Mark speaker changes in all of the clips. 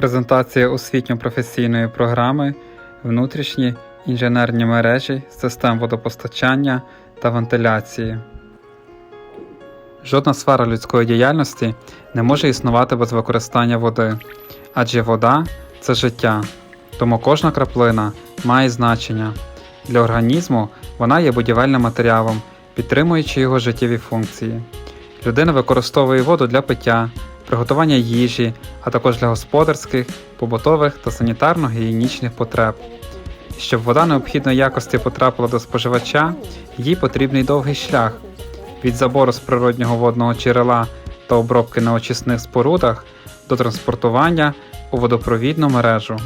Speaker 1: Презентація освітньо-професійної програми Внутрішні інженерні мережі систем водопостачання та вентиляції. Жодна сфера людської діяльності не може існувати без використання води, адже вода це життя, тому кожна краплина має значення. Для організму вона є будівельним матеріалом, підтримуючи його життєві функції. Людина використовує воду для пиття, приготування їжі, а також для господарських, побутових та санітарно-гігієнічних потреб. Щоб вода необхідної якості потрапила до споживача, їй потрібний довгий шлях від забору з природнього водного джерела та обробки на очисних спорудах до транспортування у водопровідну мережу.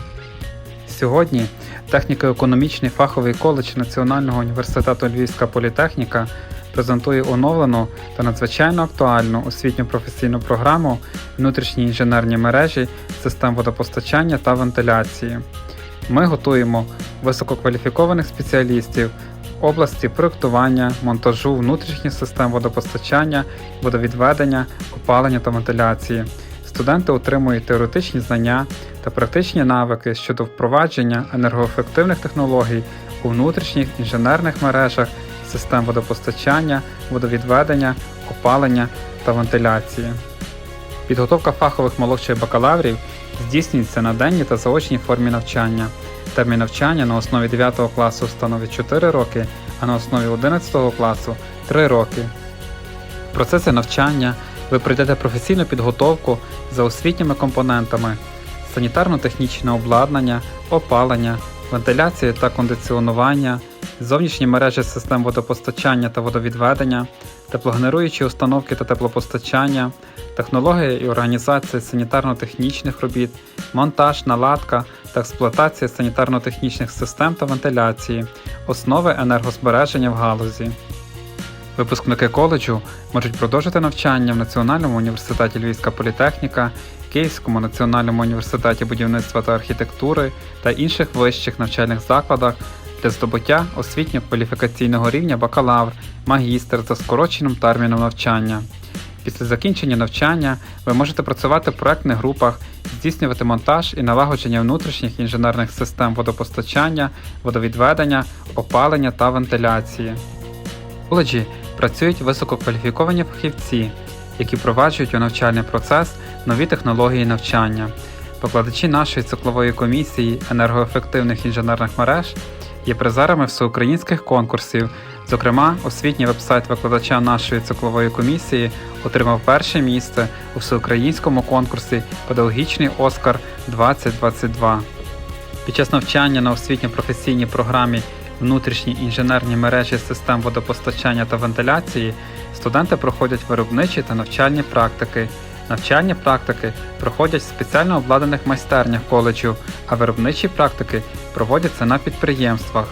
Speaker 1: Сьогодні техніко-економічний фаховий коледж Національного університету Львівська політехніка презентує оновлену та надзвичайно актуальну освітньо-професійну програму внутрішні інженерні мережі систем водопостачання та вентиляції. Ми готуємо висококваліфікованих спеціалістів в області проєктування, монтажу внутрішніх систем водопостачання, водовідведення, опалення та вентиляції. Студенти отримують теоретичні знання та практичні навики щодо впровадження енергоефективних технологій у внутрішніх інженерних мережах систем водопостачання, водовідведення, опалення та вентиляції. Підготовка фахових молодших бакалаврів здійснюється на денній та заочній формі навчання. Термін навчання на основі 9 класу становить 4 роки, а на основі 11 класу 3 роки. В процесі навчання ви пройдете професійну підготовку за освітніми компонентами, санітарно-технічне обладнання, опалення, вентиляція та кондиціонування, зовнішні мережі систем водопостачання та водовідведення, теплогенеруючі установки та теплопостачання, технологія і організація санітарно-технічних робіт, монтаж, наладка та експлуатація санітарно-технічних систем та вентиляції, основи енергозбереження в галузі. Випускники коледжу можуть продовжити навчання в Національному університеті Львівська політехніка, Київському національному університеті будівництва та архітектури та інших вищих навчальних закладах для здобуття освітньо-кваліфікаційного рівня бакалавр, магістр за скороченим терміном навчання. Після закінчення навчання ви можете працювати в проектних групах, здійснювати монтаж і налагодження внутрішніх інженерних систем водопостачання, водовідведення, опалення та вентиляції. В коледжі працюють висококваліфіковані фахівці, які впроваджують у навчальний процес нові технології навчання. Викладачі нашої циклової комісії енергоефективних інженерних мереж є призерами всеукраїнських конкурсів. Зокрема, освітній вебсайт викладача нашої циклової комісії отримав перше місце у всеукраїнському конкурсі Педагогічний Оскар 2022. Під час навчання на освітньо-професійній програмі Внутрішні інженерні мережі систем водопостачання та вентиляції студенти проходять виробничі та навчальні практики. Навчальні практики проходять в спеціально обладнаних майстернях коледжу, а виробничі практики проводяться на підприємствах.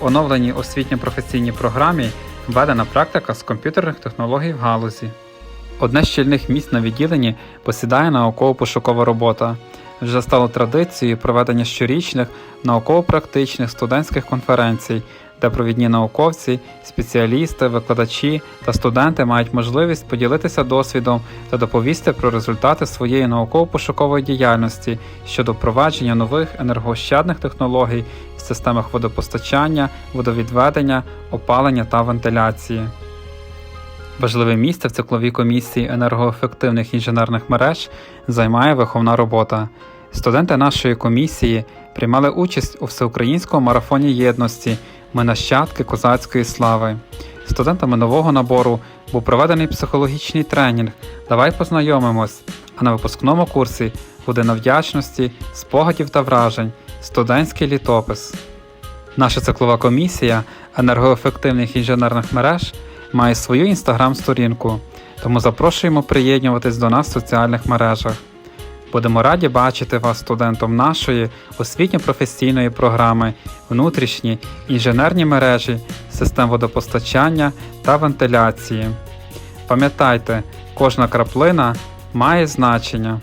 Speaker 1: В оновленій освітньо-професійній програмі введена практика з комп'ютерних технологій в галузі. Одне з щільних місць на відділенні посідає науково-пошукова робота. Вже стало традицією проведення щорічних науково-практичних студентських конференцій, де провідні науковці, спеціалісти, викладачі та студенти мають можливість поділитися досвідом та доповісти про результати своєї науково-пошукової діяльності щодо впровадження нових енергоощадних технологій в системах водопостачання, водовідведення, опалення та вентиляції. Важливе місце в цикловій комісії енергоефективних інженерних мереж займає виховна робота. Студенти нашої комісії приймали участь у всеукраїнському марафоні єдності Ми нащадки козацької слави. Студентами нового набору був проведений психологічний тренінг Давай познайомимось. А на випускному курсі година вдячності, спогадів та вражень, студентський літопис. Наша циклова комісія енергоефективних інженерних мереж має свою інстаграм-сторінку, тому запрошуємо приєднуватись до нас в соціальних мережах. Будемо раді бачити вас студентом нашої освітньо-професійної програми внутрішні інженерні мережі, систем водопостачання та вентиляції. Пам'ятайте, кожна краплина має значення.